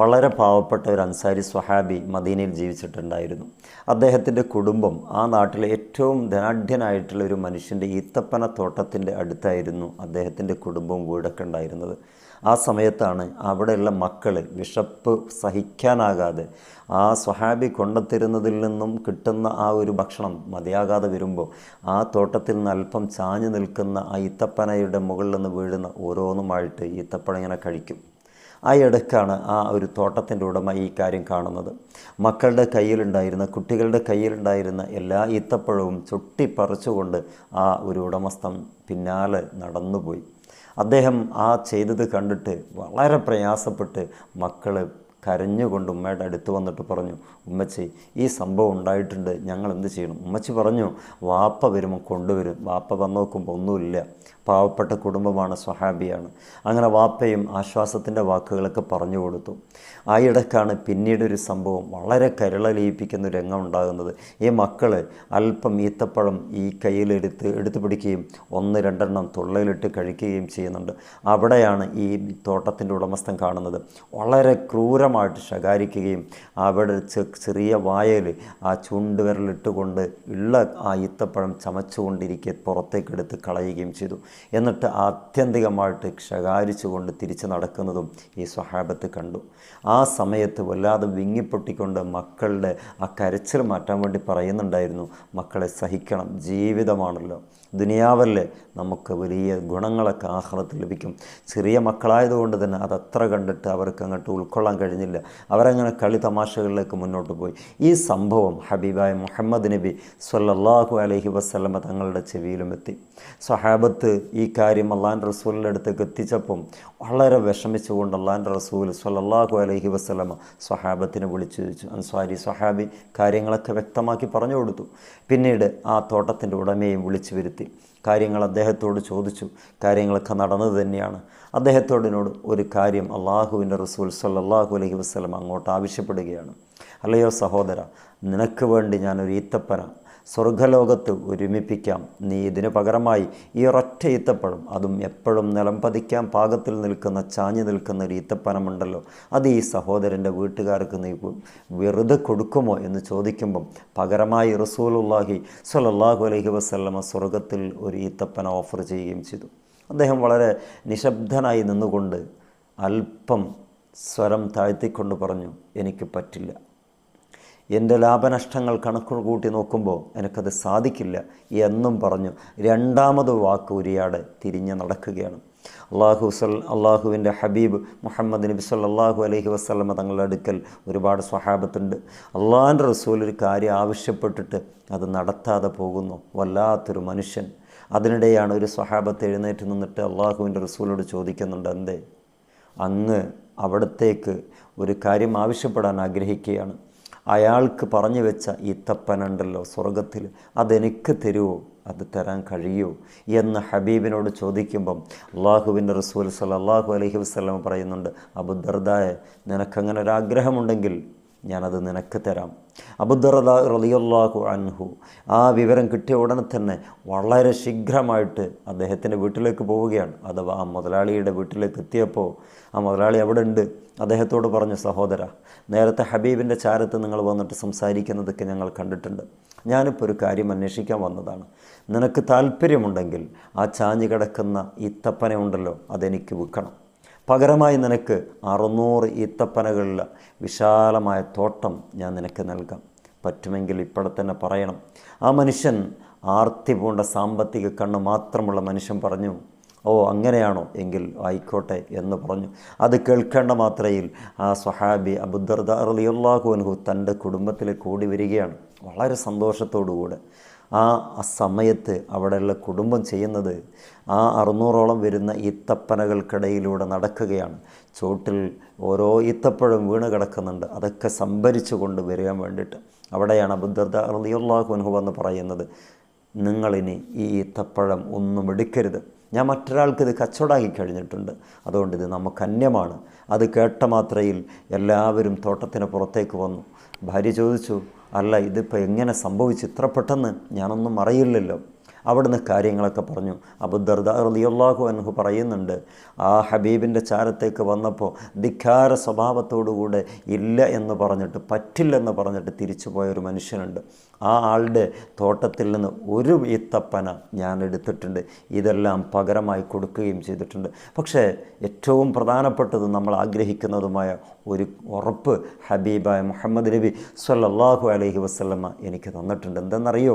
വളരെ പാവപ്പെട്ട ഒരു അൻസാരി സ്വഹാബി മദീനയിൽ ജീവിച്ചിട്ടുണ്ടായിരുന്നു. അദ്ദേഹത്തിന്റെ കുടുംബം ആ നാട്ടിലെ ഏറ്റവും ധനാഢ്യനായിട്ടുള്ള ഒരു മനുഷ്യന്റെ ഈത്തപ്പന തോട്ടത്തിന്റെ അടുത്തായിരുന്നു അദ്ദേഹത്തിന്റെ കുടുംബവും വീടൊക്കെ ഉണ്ടായിരുന്നത്. ആ സമയത്താണ് അവിടെയുള്ള മക്കൾ വിശപ്പ് സഹിക്കാനാകാതെ ആ സ്വഹാബി കൊണ്ടെത്തിരുന്നതിൽ നിന്നും കിട്ടുന്ന ആ ഒരു ഭക്ഷണം മതിയാകാതെ വരുമ്പോൾ ആ തോട്ടത്തിൽ നിന്ന് അല്പം ചാഞ്ഞു നിൽക്കുന്ന ആ ഈത്തപ്പനയുടെ മുകളിൽ നിന്ന് വീഴുന്ന ഓരോന്നുമായിട്ട് ഈത്തപ്പന ഇങ്ങനെ കഴിക്കും. ആ ആ ഒരു തോട്ടത്തിന്റെ ഉടമ ഈ കാര്യം കാണുന്നത്. മക്കളുടെ കയ്യിലുണ്ടായിരുന്ന കുട്ടികളുടെ കയ്യിലുണ്ടായിരുന്ന എല്ലാ ഈത്തപ്പഴവും ചുട്ടിപ്പറിച്ചുകൊണ്ട് ആ ഒരു ഉടമസ്ഥം പിന്നാലെ നടന്നുപോയി. അദ്ദേഹം ആ ചെയ്തത് കണ്ടിട്ട് വളരെ പ്രയാസപ്പെട്ട് മക്കൾ കരഞ്ഞുകൊണ്ട് ഉമ്മയുടെ അടുത്ത് വന്നിട്ട് പറഞ്ഞു ഉമ്മച്ചി ഈ സംഭവം ഉണ്ടായിട്ടുണ്ട്. ഞങ്ങൾ എന്ത് ചെയ്യണം? ഉമ്മച്ചി പറഞ്ഞു വാപ്പ വരുമ്പോൾ കൊണ്ടുവരും. വാപ്പ വന്ന് നോക്കുമ്പോൾ ഒന്നുമില്ല. പാവപ്പെട്ട കുടുംബമാണ് സ്വഹാബിയാണ്. അങ്ങനെ വാപ്പയും ആശ്വാസത്തിന്റെ വാക്കുകളൊക്കെ പറഞ്ഞു കൊടുത്തു. ആ ഇടക്കാണ് പിന്നീടൊരു സംഭവം വളരെ കരളലിയിപ്പിക്കുന്ന രംഗം ഉണ്ടാകുന്നത്. ഈ മക്കൾ അല്പം ഈത്തപ്പഴം ഈ കയ്യിലെടുത്ത് എടുത്തു പിടിക്കുകയും ഒന്ന് രണ്ടെണ്ണം തുള്ളയിലിട്ട് കഴിക്കുകയും ചെയ്യുന്നുണ്ട്. അവിടെയാണ് ഈ തോട്ടത്തിന്റെ ഉടമസ്ഥൻ കാണുന്നത്. വളരെ ക്രൂരമായിട്ട് ശകാരിക്കുകയും അവിടെ ചെറിയ വായയിൽ ആ ചൂണ്ടുവിരലിട്ടുകൊണ്ട് ഉള്ള ആ ഈത്തപ്പഴം ചമച്ചുകൊണ്ടിരിക്കെ പുറത്തേക്കെടുത്ത് കളയുകയും ചെയ്തു. എന്നിട്ട് ആത്യന്തികമായിട്ട് ശകാരിച്ചുകൊണ്ട് തിരിച്ചു നടക്കുന്നതും ഈ സ്വഹാബത്ത് കണ്ടു. ആ സമയത്ത് വല്ലാതെ വിങ്ങിപ്പൊട്ടിക്കൊണ്ട് മക്കളുടെ ആ കരച്ചിൽ മാറ്റാൻ വേണ്ടി പറയുന്നുണ്ടായിരുന്നു മക്കളെ സഹിക്കണം ജീവിതമാണല്ലോ. ദുനിയാവല്ലേ നമുക്ക് വലിയ ഗുണങ്ങളൊക്കെ ആഹ്ലത്തിൽ ലഭിക്കും. ചെറിയ മക്കളായതുകൊണ്ട് തന്നെ അതത്ര കണ്ടിട്ട് അവർക്ക് അങ്ങോട്ട് ഉൾക്കൊള്ളാൻ കഴിഞ്ഞില്ല. അവരങ്ങനെ കളി തമാശകളിലേക്ക് മുന്നോട്ട് പോയി. ഈ സംഭവം ഹബീബായ മുഹമ്മദ് നബി സല്ലല്ലാഹു അലഹി വസ്ലമ തങ്ങളുടെ ചെവിയിലും എത്തി. സഹാബത്ത് ഈ കാര്യം അള്ളാൻ റസൂലിന്റെ അടുത്തേക്ക് എത്തിച്ചപ്പം വളരെ വിഷമിച്ചുകൊണ്ട് അള്ളാൻ റസൂൽ സല്ലല്ലാഹു അലഹി വസ്ലമ സഹാബത്തിനെ വിളിച്ചു ചോദിച്ചു. അൻസ്വാരി സഹാബി കാര്യങ്ങളൊക്കെ വ്യക്തമാക്കി പറഞ്ഞു കൊടുത്തു. പിന്നീട് ആ തോട്ടത്തിന്റെ ഉടമയും വിളിച്ചു വരുത്തി. കാര്യങ്ങൾ അദ്ദേഹത്തോട് ചോദിച്ചു. കാര്യങ്ങളൊക്കെ നടന്നത് തന്നെയാണ്. അദ്ദേഹത്തോടിനോട് ഒരു കാര്യം അള്ളാഹുവിന്റെ റസൂൽ സല്ലാഹു അലഹി വസ്ലം അങ്ങോട്ട് ആവശ്യപ്പെടുകയാണ്. അല്ലയോ സഹോദര നിനക്ക് വേണ്ടി ഞാനൊരു ഈത്തപ്പന സ്വർഗലോകത്ത് ഒരുമിപ്പിക്കാം. നീ ഇതിനു പകരമായി ഈ ഒരൊറ്റ ഈത്തപ്പഴം. അതും എപ്പോഴും നിലം പതിക്കാൻ പാകത്തിൽ നിൽക്കുന്ന ചാഞ്ഞു നിൽക്കുന്ന ഒരു ഈത്തപ്പനമുണ്ടല്ലോ. അത് ഈ സഹോദരന്റെ വീട്ടുകാർക്ക് നീ വെറുതെ കൊടുക്കുമോ എന്ന് ചോദിക്കുമ്പം പകരമായി റസൂലുല്ലാഹി സലല്ലാഹു അലഹി വസ്ലമ സ്വർഗത്തിൽ ഒരു ഈത്തപ്പന ഓഫർ ചെയ്യുകയും ചെയ്തു. അദ്ദേഹം വളരെ നിശബ്ദനായി നിന്നുകൊണ്ട് അല്പം സ്വരം താഴ്ത്തിക്കൊണ്ട് പറഞ്ഞു എനിക്ക് പറ്റില്ല. എന്റെ ലാഭനഷ്ടങ്ങൾ കണക്ക് കൂട്ടി നോക്കുമ്പോൾ എനിക്കത് സാധിക്കില്ല എന്നും പറഞ്ഞു രണ്ടാമത് വാക്ക് ഉരിയാടെ തിരിഞ്ഞ് നടക്കുകയാണ്. അള്ളാഹു സൽ അള്ളാഹുവിന്റെ ഹബീബ് മുഹമ്മദ് നബി സല്ലാഹു അലഹി വസ്ലമ തങ്ങളുടെ അടുക്കൽ ഒരുപാട് സ്വഹാബത്തുണ്ട്. അള്ളാഹിന്റെ റസൂൽ ഒരു കാര്യം ആവശ്യപ്പെട്ടിട്ട് അത് നടത്താതെ പോകുന്നു. വല്ലാത്തൊരു മനുഷ്യൻ. അതിനിടെയാണ് ഒരു സ്വഹാബത്ത് എഴുന്നേറ്റ് നിന്നിട്ട് അള്ളാഹുവിന്റെ റസൂലോട് ചോദിക്കുന്നുണ്ട് എന്തേ? അങ്ങ് അവിടത്തേക്ക് ഒരു കാര്യം ആവശ്യപ്പെടാൻ ആഗ്രഹിക്കുകയാണ്. അയാൾക്ക് പറഞ്ഞു വെച്ച ഈ തപ്പനുണ്ടല്ലോ സ്വർഗത്തിൽ അതെനിക്ക് തരുമോ അത് തരാൻ കഴിയുമോ എന്ന് ഹബീബിനോട് ചോദിക്കുമ്പം അള്ളാഹുവിന്റെ റസൂൽ സല്ലാഹു അലഹി വസ്ലം പറയുന്നുണ്ട് അബുദർദായ നിനക്കങ്ങനെ ഒരു ആഗ്രഹമുണ്ടെങ്കിൽ ഞാനത് നിനക്ക് തരാം. അബുദർദ റലിയല്ലാഹു അൻഹു. ആ വിവരം കിട്ടിയ ഉടനെ തന്നെ വളരെ ശീഘ്രമായിട്ട് അദ്ദേഹത്തിന്റെ വീട്ടിലേക്ക് പോവുകയാണ്. അഥവാ ആ മുതലാളിയുടെ വീട്ടിലേക്ക് എത്തിയപ്പോൾ ആ മുതലാളി അവിടെ ഉണ്ട്. അദ്ദേഹത്തോട് പറഞ്ഞു സഹോദര നേരത്തെ ഹബീബിന്റെ ചാരത്ത് നിങ്ങൾ വന്നിട്ട് സംസാരിക്കുന്നതൊക്കെ ഞങ്ങൾ കണ്ടിട്ടുണ്ട്. ഞാനിപ്പോൾ ഒരു കാര്യം അന്വേഷിക്കാൻ വന്നതാണ്. നിനക്ക് താല്പര്യമുണ്ടെങ്കിൽ ആ ചാഞ്ഞു കിടക്കുന്ന ഈ തപ്പനെ ഉണ്ടല്ലോ അതെനിക്ക് വിൽക്കണം. പകരമായി നിനക്ക് അറുന്നൂറ് ഈത്തപ്പനകളിൽ വിശാലമായ തോട്ടം ഞാൻ നിനക്ക് നൽകാം. പറ്റുമെങ്കിൽ ഇപ്പോഴെ തന്നെ പറയണം. ആ മനുഷ്യൻ ആർത്തി പൂണ്ട സാമ്പത്തിക കണ്ണ് മാത്രമുള്ള മനുഷ്യൻ പറഞ്ഞു ഓ അങ്ങനെയാണോ? എങ്കിൽ ആയിക്കോട്ടെ എന്ന് പറഞ്ഞു. അത് കേൾക്കേണ്ട മാത്രയിൽ ആ അബുദർദ അലിയുള്ളാഹു അൻഹു തന്റെ കുടുംബത്തിലേക്ക് ഓടി വരികയാണ്. വളരെ സന്തോഷത്തോടുകൂടെ. ആ സമയത്ത് അവിടെയുള്ള കുടുംബം ചെയ്യുന്നത് ആ അറുന്നൂറോളം വരുന്ന ഈത്തപ്പനകൾക്കിടയിലൂടെ നടക്കുകയാണ്. ചോട്ടിൽ ഓരോ ഈത്തപ്പഴം വീണ് കിടക്കുന്നുണ്ട്. അതൊക്കെ സംഭരിച്ചു കൊണ്ട് വരാൻ വേണ്ടിയിട്ട്. അവിടെയാണ് അബുദ്ധർദ അലിയുള്ളാഹു അൻഹു വന്ന് പറയുന്നത് നിങ്ങളിനി ഈ ഈത്തപ്പഴം ഒന്നും എടുക്കരുത്. ഞാൻ മറ്റൊരാൾക്ക് ഇത് കച്ചവടമാക്കി കഴിഞ്ഞിട്ടുണ്ട്. അതുകൊണ്ട് ഇത് നമുക്ക് അന്യമാണ്. അത് കേട്ട മാത്രയിൽ എല്ലാവരും തോട്ടത്തിന് പുറത്തേക്ക് വന്നു. ഭാര്യ ചോദിച്ചു അല്ല ഇതിപ്പോൾ എങ്ങനെ സംഭവിച്ചു ഇത്ര പെട്ടെന്ന് ഞാനൊന്നും അറിയില്ലല്ലോ. അവിടുന്ന് കാര്യങ്ങളൊക്കെ പറഞ്ഞു. അബുദർദ റളിയല്ലാഹു അൻഹു പറയുന്നുണ്ട് ആ ഹബീബിന്റെ ചാരത്തേക്ക് വന്നപ്പോൾ ധിക്കാര സ്വഭാവത്തോടുകൂടെ ഇല്ല എന്ന് പറഞ്ഞിട്ട് പറ്റില്ലെന്ന് പറഞ്ഞിട്ട് തിരിച്ചു പോയൊരു മനുഷ്യനുണ്ട്. ആ ആളുടെ തോട്ടത്തിൽ നിന്ന് ഒരു ഈത്തപ്പന ഞാൻ എടുത്തിട്ടുണ്ട്. ഇതെല്ലാം പകരമായി കൊടുക്കുകയും ചെയ്തിട്ടുണ്ട്. പക്ഷേ ഏറ്റവും പ്രധാനപ്പെട്ടത് നമ്മൾ ആഗ്രഹിക്കുന്നതുമായ ഒരു ഉറപ്പ് ഹബീബായ മുഹമ്മദ് നബി സല്ലാഹു അലഹി വസ്ലമ്മ എനിക്ക് തന്നിട്ടുണ്ട്. എന്തെന്നറിയോ?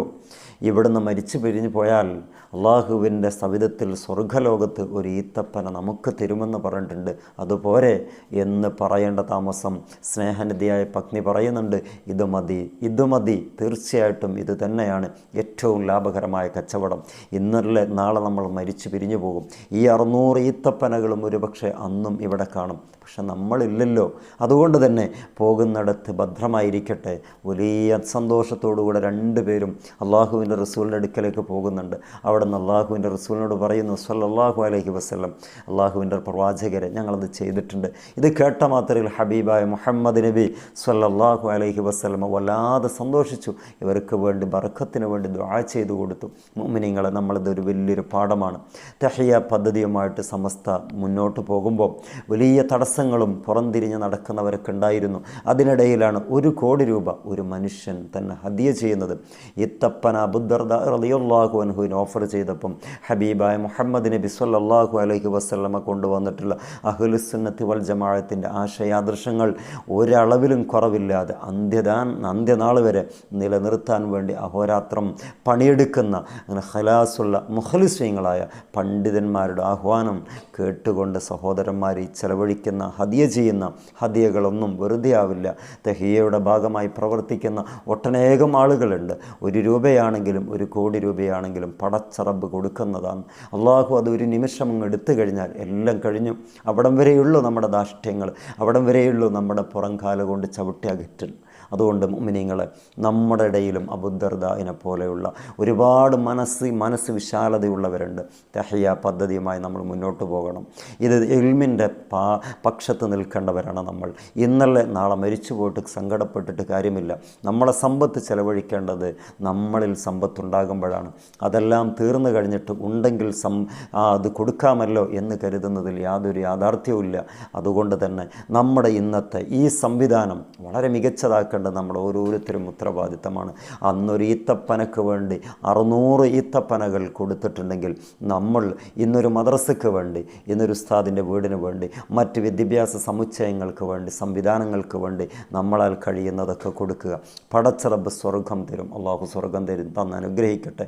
ഇവിടുന്ന് മരിച്ചു പിരിഞ്ഞു പോയാൽ അള്ളാഹുവിന്റെ സവിധത്തിൽ സ്വർഗലോകത്ത് ഒരു ഈത്തപ്പന നമുക്ക് തരുമെന്ന് പറഞ്ഞിട്ടുണ്ട്. അതുപോലെ എന്ന് പറയേണ്ട താമസം സ്നേഹനിധിയായ പത്നി പറയുന്നുണ്ട് ഇത് മതി ഇത് മതി തീർച്ചയായിട്ടും ഇത് തന്നെയാണ് ഏറ്റവും ലാഭകരമായ കച്ചവടം. ഇന്നലെ നാളെ നമ്മൾ മരിച്ചു പിരിഞ്ഞു പോകും. ഈ അറുന്നൂറ് ഈത്തപ്പനകളും ഒരുപക്ഷെ അന്നും ഇവിടെ കാണും. പക്ഷെ നമ്മളില്ലല്ലോ. അതുകൊണ്ട് തന്നെ പോകുന്നിടത്ത് ഭദ്രമായിരിക്കട്ടെ. വലിയ സന്തോഷത്തോടുകൂടെ രണ്ടുപേരും അള്ളാഹുവിന്റെ റസൂലിന്റെ അടുക്കലേക്ക് പോകുന്നുണ്ട് അവിടെ നിന്ന് അള്ളാഹുവിന്റെ റസൂലിനോട് പറയുന്നു സല്ലല്ലാഹു അലൈഹി വസ്ലം അള്ളാഹുവിന്റെ പ്രവാചകരെ ഞങ്ങളത് ചെയ്തിട്ടുണ്ട്. ഇത് കേട്ട മാത്രയിൽ ഹബീബായ മുഹമ്മദ് നബി സല്ലാഹു അലൈഹി വസ്ലമ വല്ലാതെ സന്തോഷിച്ചു. ഇവർക്ക് വേണ്ടി ബർക്കത്തിന് വേണ്ടി ദ്വാ ചെയ്തു കൊടുത്തു. മുമിനിങ്ങളെ നമ്മളിതൊരു വലിയൊരു പാഠമാണ്. തെഹയ്യ പദ്ധതിയുമായിട്ട് സമസ്ത മുന്നോട്ട് പോകുമ്പോൾ വലിയ തടസ്സങ്ങളും പുറംതിരിഞ്ഞ് നടക്കുന്നവരൊക്കെ ഉണ്ടായിരുന്നു. അതിനിടയിലാണ് ഒരു കോടി രൂപ ഒരു മനുഷ്യൻ തന്നെ ഹദിയ ചെയ്യുന്നത്. ഇത്തപ്പന അബുദർദ റളിയല്ലാഹു ഓഫർ ചെയ്തപ്പം ഹബീബായ മുഹമ്മദ് നബി സല്ലാഹു അലൈഹി വസല്ലമ കൊണ്ടുവന്നിട്ടുള്ള അഹുലുസുന്നത്തി വൽ ജമാഅത്തിന്റെ ആശയാദൃശങ്ങൾ ഒരളവിലും കുറവില്ലാതെ അന്ത്യദാൻ അന്ത്യനാൾ വരെ നിലനിർത്താൻ വേണ്ടി അഹോരാത്രം പണിയെടുക്കുന്ന അങ്ങനെ ഹലാസുള്ള മുഖലിസ്വങ്ങളായ പണ്ഡിതന്മാരുടെ ആഹ്വാനം കേട്ടുകൊണ്ട് സഹോദരന്മാർ ചെലവഴിക്കുന്ന ഹതിയ ചെയ്യുന്ന ഹതിയകളൊന്നും വെറുതെ ആവില്ല. തെഹിയയുടെ ഭാഗമായി പ്രവർത്തിക്കുന്ന ഒട്ടനേകം ആളുകളുണ്ട്. ഒരു രൂപയാണെങ്കിലും ഒരു കോടി രൂപയാണെങ്കിലും പടച്ചറബ് കൊടുക്കുന്നതാണ്. അള്ളാഹു അത് ഒരു നിമിഷം അങ്ങ് എടുത്തു കഴിഞ്ഞാൽ എല്ലാം കഴിഞ്ഞു. അവിടം വരെയുള്ളൂ നമ്മുടെ ദാഷ്ട്യങ്ങൾ അവിടം വരെയുള്ളൂ നമ്മുടെ പുറംകാല കൊണ്ട് ചവിട്ടി അകറ്റൽ അതുകൊണ്ട് മുമിനിങ്ങൾ നമ്മുടെ ഇടയിലും അബുദർദായിനെ പോലെയുള്ള ഒരുപാട് മനസ്സ് മനസ്സ് വിശാലതയുള്ളവരുണ്ട്. തെഹയ്യ പദ്ധതിയുമായി നമ്മൾ മുന്നോട്ട് പോകണം. ഇത് എൽമിന്റെ പാ പക്ഷത്ത് നിൽക്കേണ്ടവരാണ് നമ്മൾ. ഇന്നലെ നാളെ മരിച്ചു പോയിട്ട് സങ്കടപ്പെട്ടിട്ട് കാര്യമില്ല. നമ്മളെ സമ്പത്ത് ചെലവഴിക്കേണ്ടത് നമ്മളിൽ സമ്പത്തുണ്ടാകുമ്പോഴാണ്. അതെല്ലാം തീർന്നു കഴിഞ്ഞിട്ട് ഉണ്ടെങ്കിൽ സം അത് കൊടുക്കാമല്ലോ എന്ന് കരുതുന്നതിൽ യാതൊരു യാഥാർത്ഥ്യവുമില്ല. അതുകൊണ്ട് തന്നെ നമ്മുടെ ഇന്നത്തെ ഈ സംവിധാനം വളരെ മികച്ചതാക്കേണ്ടത് നമ്മൾ ഓരോരുത്തരും ഉത്തരവാദിത്തമാണ്. അന്നൊരു ഈത്തപ്പനക്ക് വേണ്ടി അറുന്നൂറ് ഈത്തപ്പനകൾ കൊടുത്തിട്ടുണ്ടെങ്കിൽ നമ്മൾ ഇന്നൊരു മദ്രസയ്ക്ക് വേണ്ടി ഇന്നൊരു ഉസ്താദിന്റെ വീടിന് വേണ്ടി മറ്റ് വിദ്യാഭ്യാസ സമുച്ചയങ്ങൾക്ക് വേണ്ടി സംവിധാനങ്ങൾക്ക് വേണ്ടി നമ്മളാൽ കഴിയുന്നതൊക്കെ കൊടുക്കുക. പടച്ചറബ് സ്വർഗം തരും. അള്ളാഹു സ്വർഗം തരും. തന്ന് അനുഗ്രഹിക്കട്ടെ.